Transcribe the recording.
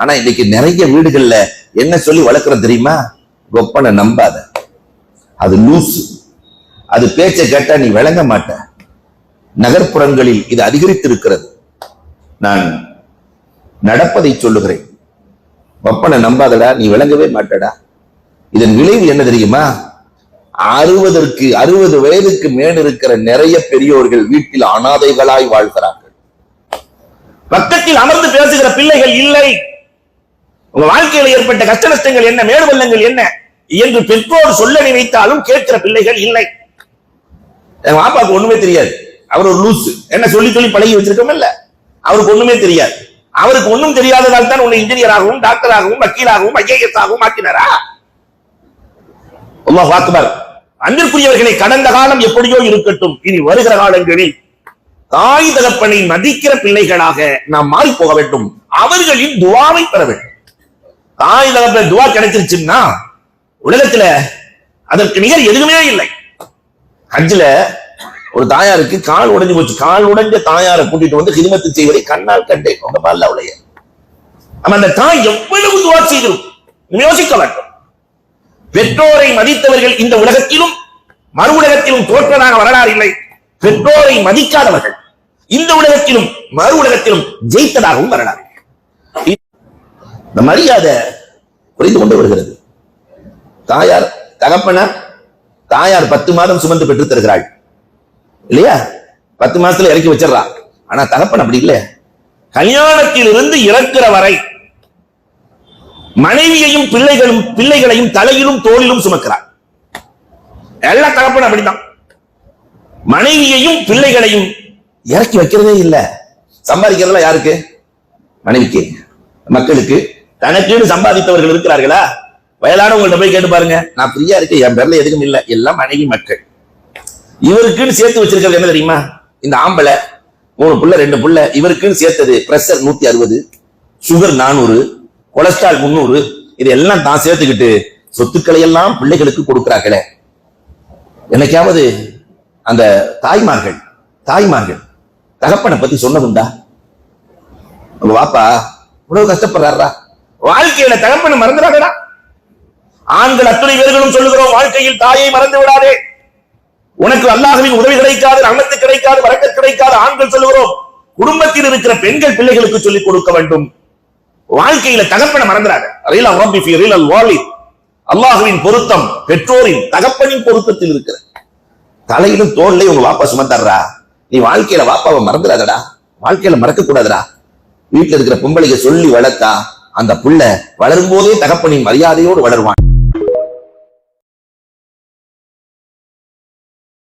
ஆனா இன்னைக்கு நிறைய வீடுகள்ல என்ன சொல்லி வளர்க்குறோம் தெரியுமா? கொப்பனை நம்பாத. அது லூசு அது பேச்சை கேட்டா நீ விளங்க மாட்ட. நகர்ப்புறங்களில் இது அதிகரித்திருக்கிறது. நான் நடப்பதை சொல்லுகிறேன். ஒப்பனை நம்பாதடா நீ விளங்கவே மாட்டடா. இதன் விளைவு என்ன தெரியுமா? அறுபதற்கு அறுபது வயதுக்கு மேல் இருக்கிற நிறைய பெரியோர்கள் வீட்டில் அனாதைகளாய் வாழ்கிறார்கள். பக்கத்தில் அமர்ந்து பேசுகிற பிள்ளை உங்க வாழ்க்கையில ஏற்பட்ட கஷ்ட நஷ்டங்கள் என்ன மேடு என்ன? என்று பெற்றோர் சொல்ல நினைத்தாலும் கேட்கிற பிள்ளைகள் இல்லை. எங்க பாப்பாவுக்கு ஒண்ணுமே தெரியாது. அவர் ஒரு லூசு. என்ன சொல்லி சொல்லி பழகி வச்சிருக்கோம் இல்ல? அவருக்கு ஒண்ணுமே தெரியாது. அவருக்கு ஒண்ணும் தெரியாததால் தான் உன்னை இன்ஜினியராகவும் டாக்டராகவும் வக்கீலாகவும் ஐஏஎஸ் ஆகவும் ஆக்கினாரா? அல்லாஹ் அக்பர். அன்பிற்குரியவர்களை கடந்த காலம் எப்படியோ இருக்கட்டும். இனி வருகிற காலங்களில் தாய் தகப்பனை மதிக்கிற பிள்ளைகளாக நாம் மாறி போக வேண்டும். அவர்களின் துவாவை பெற வேண்டும். தாய் துவா கிடைச்சிருச்சுன்னா உலகத்துல அதற்கு நிகர் எதுவுமே இல்லை. ஹஜ்ல ஒரு தாயாருக்கு கால் உடைஞ்சு போச்சு. கால் உடைஞ்ச தாயாரை கூட்டிட்டு வந்து ஹிதமத்து செய்வதை கண்ணால் கண்டேன். உங்க அல்லாவுடைய நம்ம அந்த தாய் எவ்வளவு துவா செய்திருக்கும் யோசிக்க வேண்டும் பெற்றோரை மதித்தவர்கள் இந்த உலகத்திலும் மறு உலகத்திலும் தோற்றதாக வரலாறு இல்லை. பெற்றோரை மதிக்காதவர்கள் இந்த உலகத்திலும் மறு உலகத்திலும் ஜெயித்ததாகவும் வரலாறு இந்த மரியாதை குறைந்து கொண்டு வருகிறது. தாயார் தகப்பனார் தாயார் பத்து மாதம் சுமந்து பெற்று தருகிறாள். இல்லையா? பத்து மாசத்துல இறக்கி வச்சிடறா. ஆனா தகப்பன் அப்படி இல்ல. கல்யாணத்தில் இருந்து இறக்கிற வரை மனைவியையும் பிள்ளைகளும் பிள்ளைகளையும் தலையிலும் தோளிலும் சுமக்கிறார் எல்லா தகப்பன் அப்படித்தான். மனைவியையும் பிள்ளைகளையும் இறக்கி வைக்கிறதே இல்ல. சம்பாதிக்கிறதுல யாருக்கு? மனைவிக்கு மக்களுக்கு. தனக்குன்னு சம்பாதித்தவர்கள் இருக்கிறார்களா? வயலானவங்கள்ட்ட போய் கேட்டு பாருங்க. நான் ஃப்ரீயா இருக்கேன். என் பேர்ல எதுவும் இல்ல. எல்லாம் மனைவி மக்கள். இவருக்குன்னு சேர்த்து வச்சிருக்கிறது என்ன தெரியுமா? இந்த ஆம்பளை மூணு புள்ள ரெண்டு புள்ள இவருக்குன்னு சேர்த்தது பிரஷர் நூத்தி அறுபது சுகர் நானூறு கொலஸ்ட்ரால் முந்நூறு. இது எல்லாம் தான் சேர்த்துக்கிட்டு சொத்துக்களை எல்லாம் பிள்ளைகளுக்கு கொடுக்கிறார்களே. என்னைக்காவது அந்த தாய்மார்கள் தாய்மார்கள் தகப்பனை பத்தி சொன்னதுண்டா? உங்க வாப்பா இவ்வளவு கஷ்டப்படுறாரா? வாழ்க்கையில தகப்பனை மறந்துடாதடா. ஆண்கள் அத்துணை பேர்களும் சொல்லுகிறோம் வாழ்க்கையில் தாயை மறந்து விடாதே. உனக்கு அல்லாஹவின் உதவி கிடைக்காது ரமத்து கிடைக்காது வரக்கத் கிடைக்காது ஆண்கள் சொல்லுகிறோம். குடும்பத்தில் இருக்கிற பெண்கள் பிள்ளைகளுக்கு சொல்லிக் கொடுக்க வேண்டும். வாழ்க்கையில தகப்பனை மறந்துடாத. ரீலா பொருத்தம் பெற்றோரின் தகப்பனின் பொருத்தத்தில் இருக்கிற. தலையிலும் தோல்லையும் உங்க வாப்பா சுமந்தாடுறா நீ வாழ்க்கையில வாப்பாவை மறந்துடாதடா. வாழ்க்கையில மறக்க கூடாதடா வீட்டுல இருக்கிற பொம்பளைக்கு சொல்லி வளர்த்தா அந்த புள்ள வளரும் போதே தகப்பனின் மரியாதையோடு வளருவான்.